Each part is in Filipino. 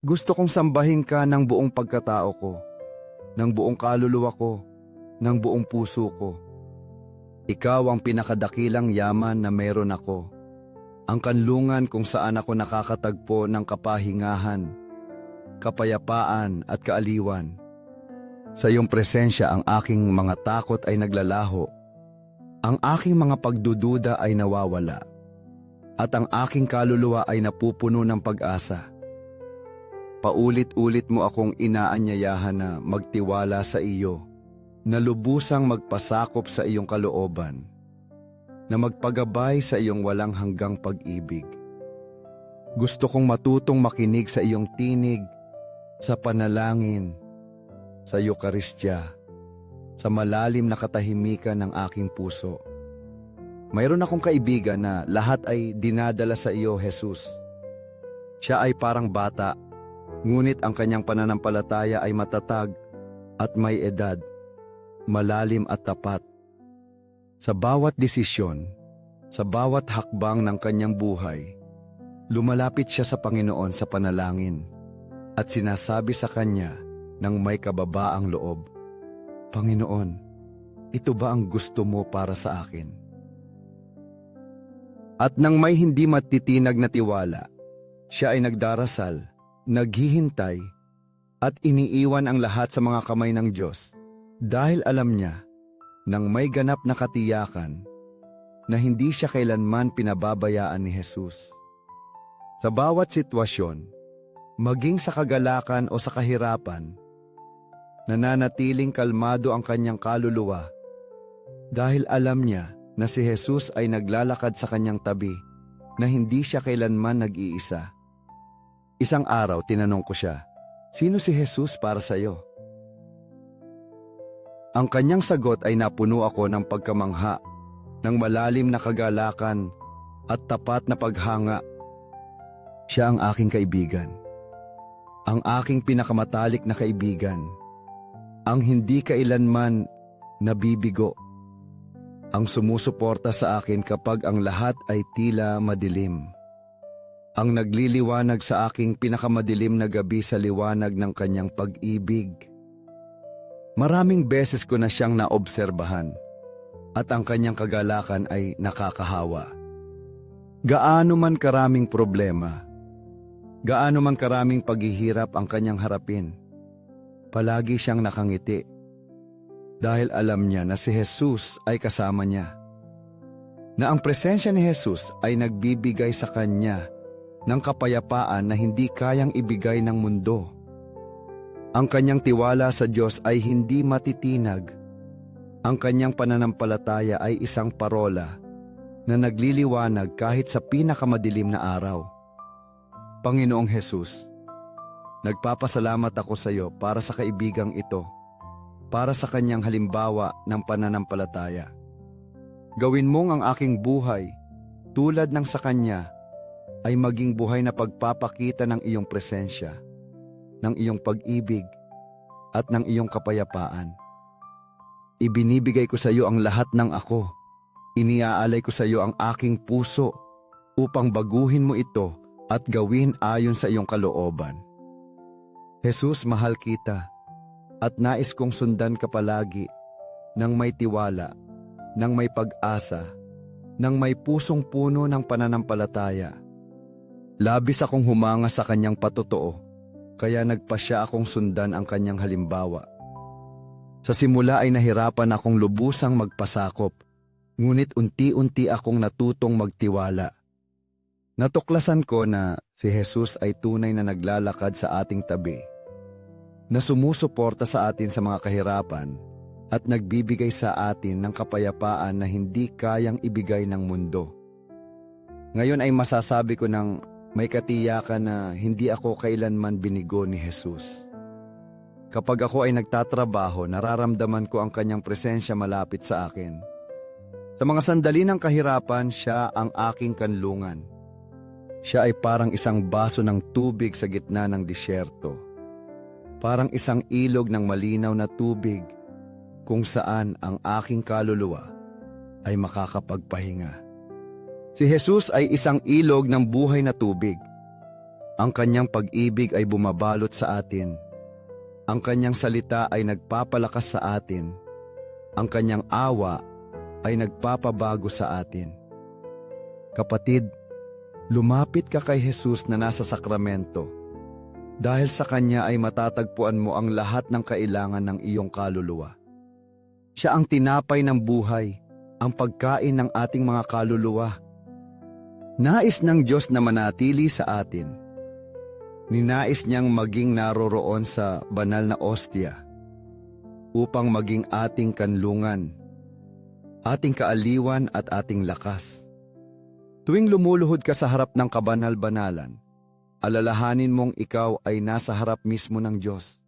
Gusto kong sambahin ka ng buong pagkatao ko, ng buong kaluluwa ko, ng buong puso ko. Ikaw ang pinakadakilang yaman na meron ako. Ang kanlungan kung saan ako nakakatagpo ng kapahingahan, kapayapaan at kaaliwan. Sa iyong presensya ang aking mga takot ay naglalaho. Ang aking mga pagdududa ay nawawala. At ang aking kaluluwa ay napupuno ng pag-asa. Paulit-ulit mo akong inaanyayahan na magtiwala sa iyo, na lubusang magpasakop sa iyong kalooban, na magpagabay sa iyong walang hanggang pag-ibig. Gusto kong matutong makinig sa iyong tinig, sa panalangin, sa Eukaristya, sa malalim na katahimikan ng aking puso. Mayroon akong kaibigan na lahat ay dinadala sa iyo, Jesus. Siya ay parang bata, ngunit ang kanyang pananampalataya ay matatag at may edad, malalim at tapat. Sa bawat desisyon, sa bawat hakbang ng kanyang buhay, lumalapit siya sa Panginoon sa panalangin at sinasabi sa kanya ng may kababaang loob, Panginoon, ito ba ang gusto mo para sa akin? At nang may hindi matitinag na tiwala, siya ay nagdarasal, naghihintay, at iniiwan ang lahat sa mga kamay ng Diyos dahil alam niya nang may ganap na katiyakan na hindi siya kailanman pinababayaan ni Jesus. Sa bawat sitwasyon, maging sa kagalakan o sa kahirapan, nananatiling kalmado ang kanyang kaluluwa dahil alam niya na si Jesus ay naglalakad sa kanyang tabi na hindi siya kailanman nag-iisa. Isang araw tinanong ko siya, Sino si Jesus para sa iyo? Ang kanyang sagot ay napuno ako ng pagkamangha, ng malalim na kagalakan at tapat na paghanga. Siya ang aking kaibigan. Ang aking pinakamatalik na kaibigan. Ang hindi kailanman nabibigo. Ang sumusuporta sa akin kapag ang lahat ay tila madilim. Ang nagliliwanag sa aking pinakamadilim na gabi sa liwanag ng kanyang pag-ibig. Maraming beses ko na siyang naobserbahan at ang kanyang kagalakan ay nakakahawa. Gaano man karaming problema, gaano man karaming paghihirap ang kanyang harapin, palagi siyang nakangiti dahil alam niya na si Jesus ay kasama niya. Na ang presensya ni Jesus ay nagbibigay sa kanya ng kapayapaan na hindi kayang ibigay ng mundo. Ang kanyang tiwala sa Diyos ay hindi matitinag. Ang kanyang pananampalataya ay isang parola na nagliliwanag kahit sa pinakamadilim na araw. Panginoong Jesus, nagpapasalamat ako sa iyo para sa kaibigang ito, para sa kanyang halimbawa ng pananampalataya. Gawin mong ang aking buhay, tulad ng sa kanya, ay maging buhay na pagpapakita ng iyong presensya ng iyong pag-ibig at ng iyong kapayapaan. Ibinibigay ko sa iyo ang lahat ng ako. Iniaalay ko sa iyo ang aking puso upang baguhin mo ito at gawin ayon sa iyong kalooban. Jesus, mahal kita at nais kong sundan ka palagi ng may tiwala, ng may pag-asa, ng may pusong puno ng pananampalataya. Labis akong humanga sa kanyang patotoo kaya nagpasya akong sundan ang kanyang halimbawa. Sa simula ay nahirapan akong lubusang magpasakop, ngunit unti-unti akong natutong magtiwala. Natuklasan ko na si Jesus ay tunay na naglalakad sa ating tabi, na sumusuporta sa atin sa mga kahirapan at nagbibigay sa atin ng kapayapaan na hindi kayang ibigay ng mundo. Ngayon ay masasabi ko ng may katiyakan na hindi ako kailanman binigo ni Jesus. Kapag ako ay nagtatrabaho, nararamdaman ko ang kanyang presensya malapit sa akin. Sa mga sandali ng kahirapan, siya ang aking kanlungan. Siya ay parang isang baso ng tubig sa gitna ng disyerto. Parang isang ilog ng malinaw na tubig kung saan ang aking kaluluwa ay makakapagpahinga. Si Jesus ay isang ilog ng buhay na tubig. Ang kanyang pag-ibig ay bumabalot sa atin. Ang kanyang salita ay nagpapalakas sa atin. Ang kanyang awa ay nagpapabago sa atin. Kapatid, lumapit ka kay Jesus na nasa sakramento. Dahil sa Kanya ay matatagpuan mo ang lahat ng kailangan ng iyong kaluluwa. Siya ang tinapay ng buhay, ang pagkain ng ating mga kaluluwa. Nais ng Diyos na manatili sa atin. Ninais niyang maging naroroon sa banal na ostya upang maging ating kanlungan, ating kaaliwan at ating lakas. Tuwing lumuluhod ka sa harap ng kabanal-banalan, alalahanin mong ikaw ay nasa harap mismo ng Diyos.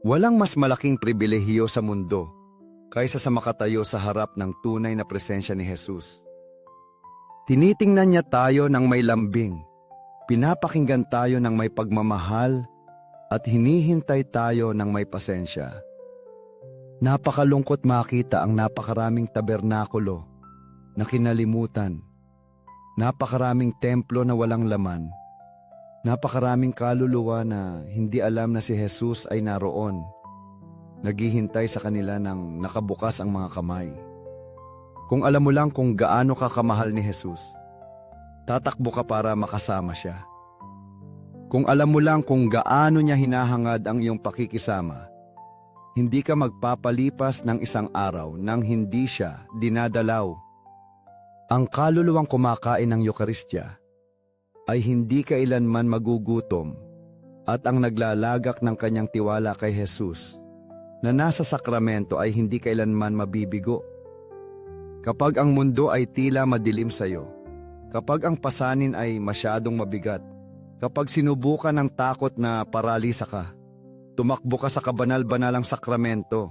Walang mas malaking pribilehiyo sa mundo kaysa sa makatayo sa harap ng tunay na presensya ni Jesus. Tinitingnan niya tayo ng may lambing, pinapakinggan tayo ng may pagmamahal, at hinihintay tayo ng may pasensya. Napakalungkot makita ang napakaraming tabernakulo na kinalimutan, napakaraming templo na walang laman, napakaraming kaluluwa na hindi alam na si Jesus ay naroon, naghihintay sa kanila ng nakabukas ang mga kamay. Kung alam mo lang kung gaano ka kamahal ni Jesus, tatakbo ka para makasama siya. Kung alam mo lang kung gaano niya hinahangad ang iyong pakikisama, hindi ka magpapalipas ng isang araw nang hindi siya dinadalaw. Ang kaluluwang kumakain ng Eukaristya ay hindi kailanman magugutom at ang naglalagak ng kanyang tiwala kay Jesus na nasa sakramento ay hindi kailanman mabibigo. Kapag ang mundo ay tila madilim sa iyo, kapag ang pasanin ay masyadong mabigat, kapag sinubukan ng takot na paralisa ka, tumakbo ka sa kabanal-banalang sakramento.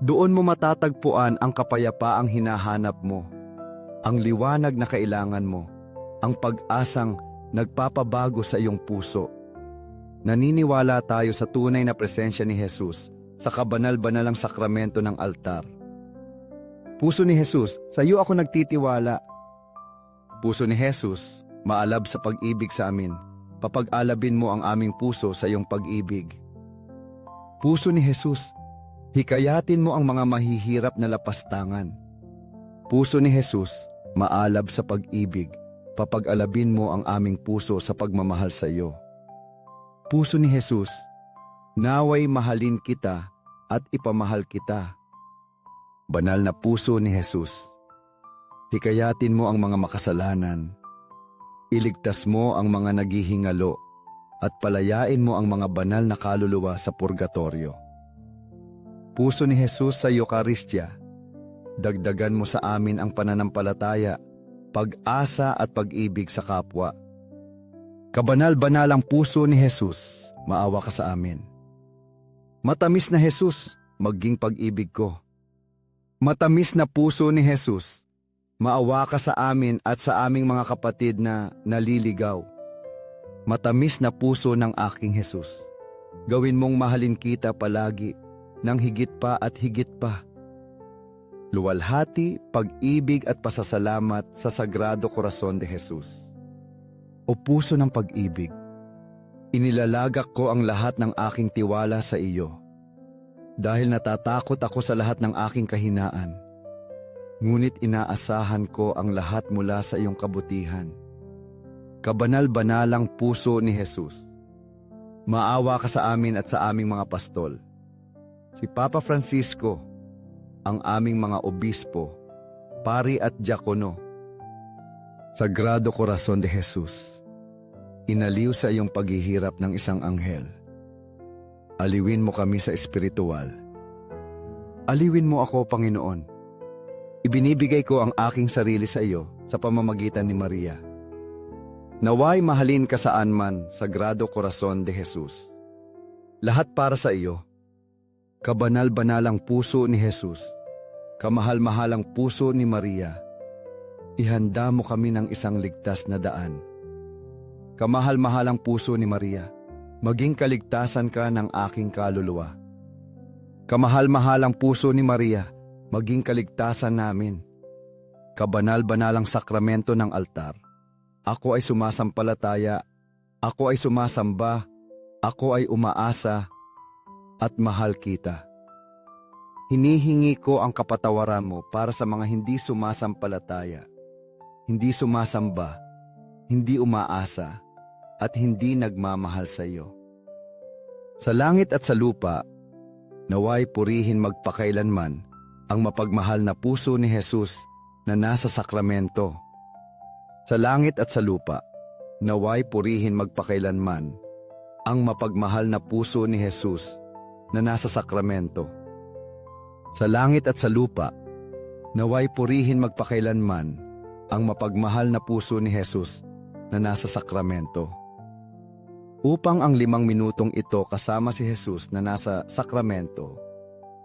Doon mo matatagpuan ang kapayapaang hinahanap mo, ang liwanag na kailangan mo, ang pag-asang nagpapabago sa iyong puso. Naniniwala tayo sa tunay na presensya ni Jesus sa kabanal-banalang sakramento ng altar. Puso ni Jesus, sa iyo ako nagtitiwala. Puso ni Jesus, maalab sa pag-ibig sa amin papag-alabin mo ang aming puso sa iyong pag-ibig. Puso ni Jesus, hikayatin mo ang mga mahihirap na lapastangan. Puso ni Jesus, maalab sa pag-ibig, papag-alabin mo ang aming puso sa pagmamahal sa iyo. Puso ni Jesus, naway mahalin kita at ipamahal kita. Banal na puso ni Jesus, hikayatin mo ang mga makasalanan, Iligtas mo ang mga naghihingalo at palayain mo ang mga banal na kaluluwa sa purgatorio. Puso ni Jesus sa Eukaristya, dagdagan mo sa amin ang pananampalataya, pag-asa at pag-ibig sa kapwa. Kabanal-banalang puso ni Jesus, maawa ka sa amin. Matamis na Jesus, maging pag-ibig ko. Matamis na puso ni Jesus, Maawa ka sa amin at sa aming mga kapatid na naliligaw. Matamis na puso ng aking Jesus. Gawin mong mahalin kita palagi, ng higit pa at higit pa. Luwalhati, pag-ibig at pasasalamat sa Sagrado Corazon de Jesus. O puso ng pag-ibig, inilalagak ko ang lahat ng aking tiwala sa iyo. Dahil natatakot ako sa lahat ng aking kahinaan ngunit inaasahan ko ang lahat mula sa iyong kabutihan. Kabanal-banalang puso ni Jesus. Maawa ka sa amin at sa aming mga pastol. Si Papa Francisco, ang aming mga obispo, pari at diakono. Sagrado Corazon de Jesus, inaliw sa iyong paghihirap ng isang anghel. Aliwin mo kami sa espiritual. Aliwin mo ako, Panginoon, Ibinibigay ko ang aking sarili sa iyo sa pamamagitan ni Maria. Naway mahalin ka saan man, Sagrado Corazon de Jesus. Lahat para sa iyo. Kabanal-banalang puso ni Jesus. Kamahal-mahalang puso ni Maria. Ihanda mo kami ng isang ligtas na daan. Kamahal-mahalang puso ni Maria. Maging kaligtasan ka ng aking kaluluwa. Kamahal-mahalang puso ni Maria maging kaligtasan namin. Kabanal-banalang sakramento ng altar. Ako ay sumasampalataya Ako ay sumasamba, ako ay umaasa, at mahal kita. Hinihingi ko ang kapatawaran mo para sa mga hindi sumasampalataya, hindi sumasamba, hindi umaasa, at hindi nagmamahal sa iyo. Sa langit at sa lupa, naway purihin magpakailanman ang mapagmahal na puso ni Jesus na nasa sakramento. Sa langit at sa lupa, naway purihin magpakailanman ang mapagmahal na puso ni Jesus na nasa sakramento. Sa langit at sa lupa, naway purihin magpakailanman ang mapagmahal na puso ni Jesus na nasa sakramento. Upang ang limang minutong ito kasama si Jesus na nasa sakramento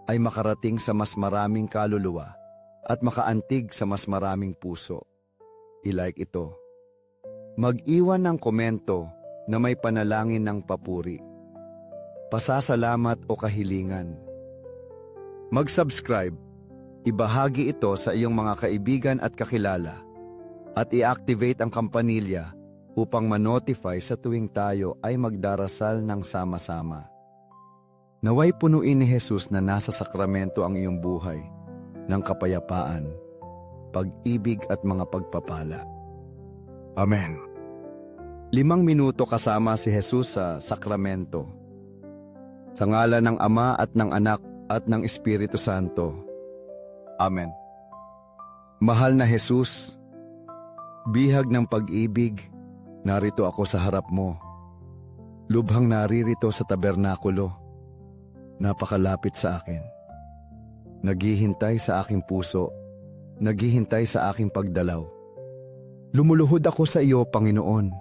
ay makarating sa mas maraming kaluluwa at makaantig sa mas maraming puso. I-like ito. Mag-iwan ng komento na may panalangin ng papuri. Pasasalamat o kahilingan. Mag-subscribe. Ibahagi ito sa iyong mga kaibigan at kakilala. At i-activate ang kampanilya upang ma-notify sa tuwing tayo ay magdarasal ng sama-sama. Naway punuin ni Jesus na nasa sakramento ang iyong buhay ng kapayapaan, pag-ibig at mga pagpapala. Amen. Limang minuto kasama si Jesus sa sakramento. Sa ngala ng Ama at ng Anak at ng Espiritu Santo. Amen. Mahal na Jesus, bihag ng pag-ibig, narito ako sa harap mo. Lubhang naririto sa tabernakulo. Napakalapit sa akin. Naghihintay sa aking puso. Naghihintay sa aking pagdalaw. Lumuluhod ako sa iyo, Panginoon.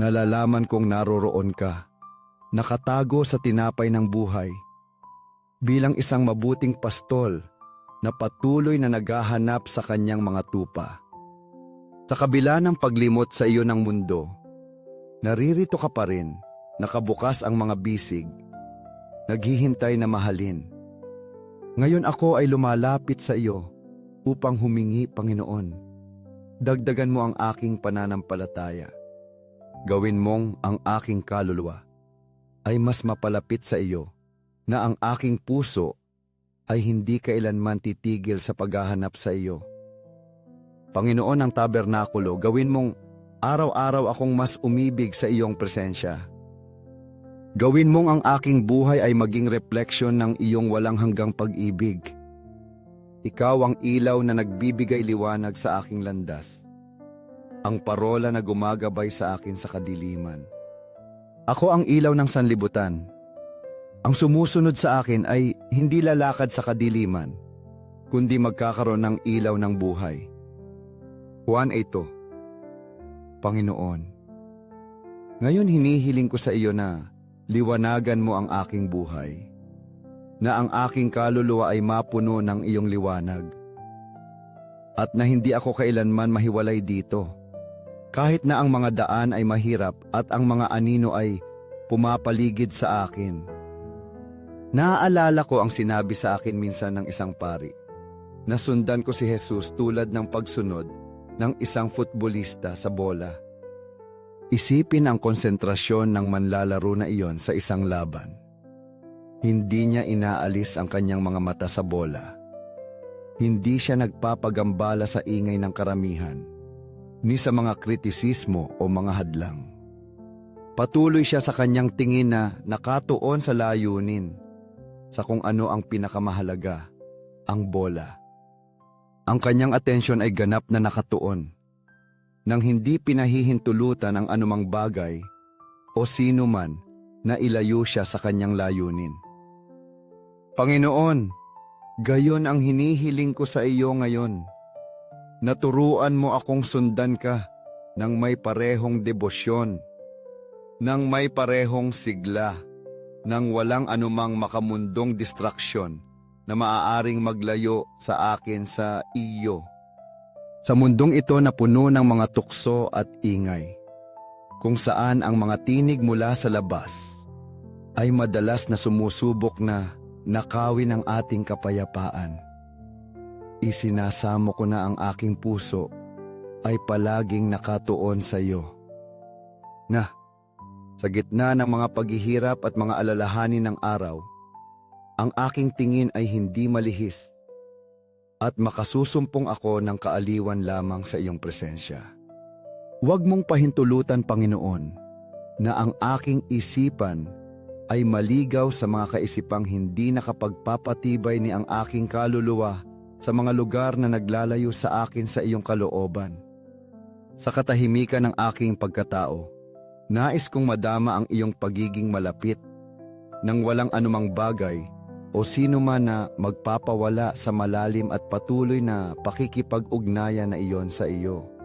Nalalaman kong naroroon ka, nakatago sa tinapay ng buhay. Bilang isang mabuting pastol na patuloy na naghahanap sa kanyang mga tupa. Sa kabila ng paglimot sa iyo ng mundo, naririto ka pa rin, nakabukas ang mga bisig, naghihintay na mahalin. Ngayon ako ay lumalapit sa iyo upang humingi, Panginoon. Dagdagan mo ang aking pananampalataya. Gawin mong ang aking kaluluwa ay mas mapalapit sa iyo na ang aking puso ay hindi kailanman titigil sa paghahanap sa iyo. Panginoon ng tabernakulo, gawin mong araw-araw akong mas umibig sa iyong presensya. Gawin mong ang aking buhay ay maging refleksyon ng iyong walang hanggang pag-ibig. Ikaw ang ilaw na nagbibigay liwanag sa aking landas. Ang parola na gumagabay sa akin sa kadiliman. Ako ang ilaw ng sanlibutan. Ang sumusunod sa akin ay hindi lalakad sa kadiliman, kundi magkakaroon ng ilaw ng buhay. Juan 8 Panginoon, ngayon hinihiling ko sa iyo na liwanagan mo ang aking buhay, na ang aking kaluluwa ay mapuno ng iyong liwanag, at na hindi ako kailanman mahiwalay dito, kahit na ang mga daan ay mahirap at ang mga anino ay pumapaligid sa akin. Naaalala ko ang sinabi sa akin minsan ng isang pari. Nasundan ko si Jesus tulad ng pagsunod ng isang futbolista sa bola. Isipin ang konsentrasyon ng manlalaro na iyon sa isang laban. Hindi niya inaalis ang kanyang mga mata sa bola. Hindi siya nagpapagambala sa ingay ng karamihan, ni sa mga kritisismo o mga hadlang. Patuloy siya sa kanyang tingin na nakatuon sa layunin, sa kung ano ang pinakamahalaga, ang bola. Ang kanyang atensyon ay ganap na nakatuon nang hindi pinahihintulutan ang anumang bagay o sino man na ilayo siya sa kanyang layunin. Panginoon, gayon ang hinihiling ko sa iyo ngayon. Naturuan mo akong sundan ka ng may parehong debosyon, ng may parehong sigla, ng walang anumang makamundong distraksyon na maaaring maglayo sa akin sa iyo. Sa mundong ito na puno ng mga tukso at ingay, kung saan ang mga tinig mula sa labas ay madalas na sumusubok na nakawin ang ating kapayapaan. Isinasamo ko na ang aking puso ay palaging nakatuon sa iyo. Na, sa gitna ng mga paghihirap at mga alalahanin ng araw, ang aking tingin ay hindi malihis at makasusumpong ako ng kaaliwan lamang sa iyong presensya. Huwag mong pahintulutan, Panginoon, na ang aking isipan ay maligaw sa mga kaisipang hindi nakapagpapatibay ni ang aking kaluluwa sa mga lugar na naglalayo sa akin sa iyong kalooban. Sa katahimikan ng aking pagkatao, nais kong madama ang iyong pagiging malapit nang walang anumang bagay o sino man na magpapawala sa malalim at patuloy na pakikipag-ugnayan na iyon sa iyo.